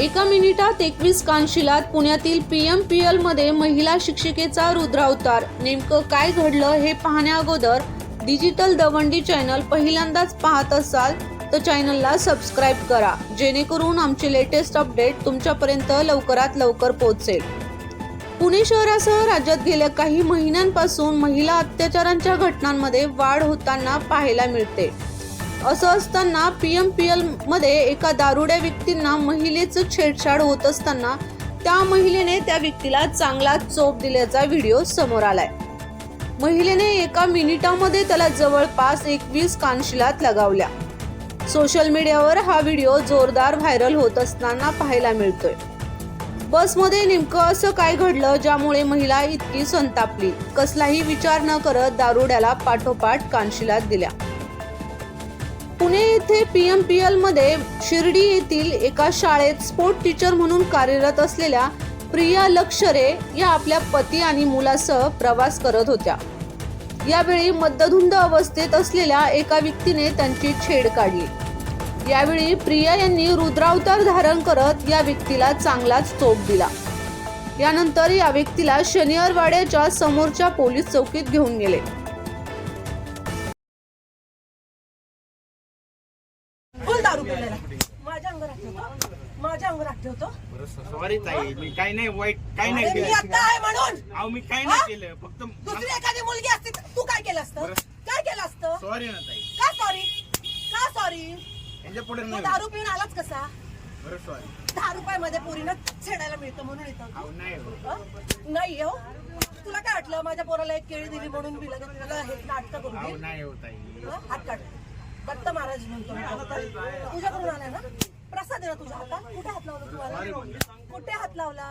एका मिनिटात एकवीस कानशिलात पुण्यातील पी एम पी एलमध्ये महिला शिक्षिकेचा रुद्रावतार. नेमकं काय घडलं हे पाहण्या अगोदर डिजिटल दवंडी चॅनल पहिल्यांदाच पाहत असाल तर चॅनलला सबस्क्राईब करा जेणेकरून आमचे लेटेस्ट अपडेट तुमच्यापर्यंत लवकरात लवकर पोहोचेल. पुणे शहरासह राज्यात गेल्या काही महिन्यांपासून महिला अत्याचारांच्या घटनांमध्ये वाढ होताना पाहायला मिळते. असं असताना पी एम पी एलमध्ये एका दारुड्या व्यक्तींना महिलेचं छेडछाड होत असताना त्या महिलेने त्या व्यक्तीला चांगला चोप दिल्याचा व्हिडिओ समोर आलाय. महिलेने एका मिनिटामध्ये त्याला जवळपास एकवीस कानशिलात लगावल्या. सोशल मीडियावर हा व्हिडिओ जोरदार व्हायरल होत असताना पाहायला मिळतोय. बसमध्ये नेमकं असं काय घडलं ज्यामुळे महिला इतकी संतापली? कसलाही विचार न करत दारुड्याला पाठोपाठ कानशिलात दिल्या. पुणे येथे पी एम पी एलमध्ये शिर्डी येथील एका शाळेत स्पोर्ट टीचर म्हणून कार्यरत असलेल्या प्रिया लक्षरे या आपल्या पती आणि मुलासह प्रवास करत होत्या. यावेळी मद्दधुंद अवस्थेत असलेल्या एका व्यक्तीने त्यांची छेड काढली. यावेळी प्रिया यांनी रुद्रावतार धारण करत या व्यक्तीला चांगलाच चोप दिला. यानंतर या व्यक्तीला शनिवारवाड्याच्या समोरच्या पोलीस चौकीत घेऊन गेले. माझ्या अंगावर ठेवतो. माझ्या अंगावर ठेवतो. सॉरी ताई मी काही नाही वाईट काही नाही अरे मी केलं. आता आहे म्हणून. अहो मी हा? नाही केलं फक्त दुसरी एखादी मुलगी असती तर तू काय केलं असतं. काय केलं असतं? सॉरी ना ताई. का सॉरी? का सॉरी? यांच्या पुढे तू नाही दारू पिऊन आलाच कसा? बरं सॉरी. दहा रुपयामध्ये पोरीनं छेडायला मिळतं म्हणून येतं. अहो नाही हो. नाही हो? तुला काय वाटलं? माझ्या पोराला एक केळी दिली म्हणून तर तुला हे नाटक करू अहो दे. नाही हो ताई. हं? हात काढ. दत्त महाराज म्हणतो. मी आता. तुझ्याकडून आलाय ना? प्रसाद आहे ना तुझ्या हातात कुठे हात लावला तुम्हाला कुठे हात लावला?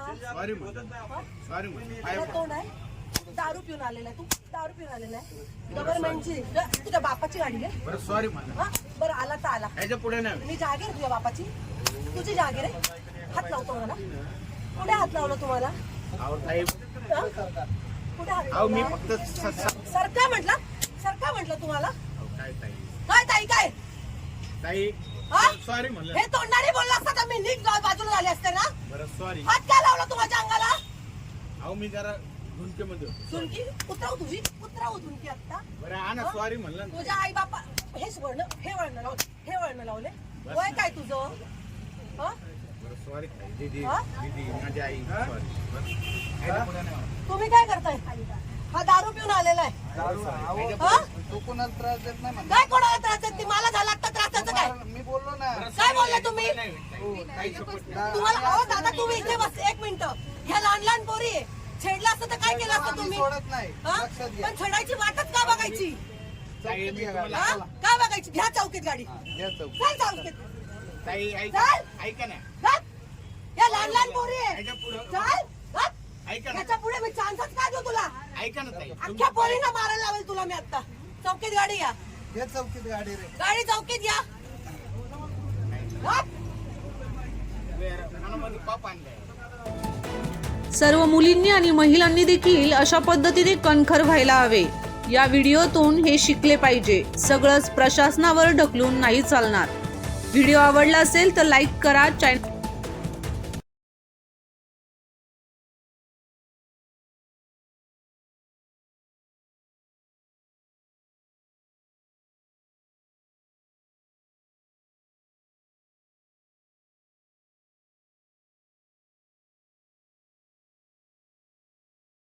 तोंड आहे? दारू पिऊन आलेला आहे तू? दारू पिऊन आलेला आहे? गव्हर्नमेंटची तुझ्या बापाची गाडी आहे? बरं सॉरी हा? बरं आला तर आला. याच्यापुढे नाही मी जागीर तुझ्या बापाची. तुझी जागीर आहे? हात लावतो मला. कुठे हात लावला तुम्हाला? कुठे हात मी? फक्त सरका म्हटलं. सरका म्हटलं तुम्हाला. काय ताई काय? ताई हा? सॉरी म्हणलं. हे तोंडाने बोलला असता तर मी नीट जाऊन बाजूला झाले असते ना? बरं सॉरी हात काय लावला तू माझ्या अंगाला? अहो मी जरा झुंकेमध्ये होतो. झुणकी? उतराव तुझी? उतराव झुणकी आता बरं हा ना सॉरी म्हणलं ना. तुझ्या आई बापा हेच वळण हे वळण लावले हे वळण लावले. वय काय तुझं? हं? बरं सॉरी ताई दीदी हा? दीदी माझी आई सॉरी तुम्ही काय करताय? हा दारू पिऊन आलेला आहे. हं? तू कोणाला त्रास देत नाही म्हणा काय कोणाला त्रास देत नाही? मला झाला आता त्रासाचं काय? मी बोललो ना. काय बोलले तुम्ही? शपथ तुम्हाला अहो दादा तुम्ही इथे बस एक मिनिट. ह्या लहान लहान पोरी आहे. छेडलं असतं तर काय केलं असतं आम्ही तुम्ही? सोडत नाही. हं? लक्षात घ्या. पण छेडायची वाटच का बघायची? मी तुम्हाला हं? काय बघायची? घ्या चौकीत गाडी. घ्या चौक. चल चौकीत. ताई ऐका चल. ऐका ना. चल. या लहान लहान पोरी आहे. याच्या पुढं. चल चल. ऐका ना. याच्यापुढे मी चान्सच काय देऊ तुला? ऐका ना ताई. अख्ख्या पोरींना मारायला लावेल तुला मी आता. चौकीत गाडी या. चौकीत गाडी रे. गाडी चौकीत या. हं? सर्व मुलींनी आणि महिलांनी देखील अशा पद्धतीने कणखर व्हायला हवे. या व्हिडिओतून हे शिकले पाहिजे. सगळंच प्रशासनावर ढकलून नाही चालणार. व्हिडिओ आवडला असेल तर लाईक करा चॅनल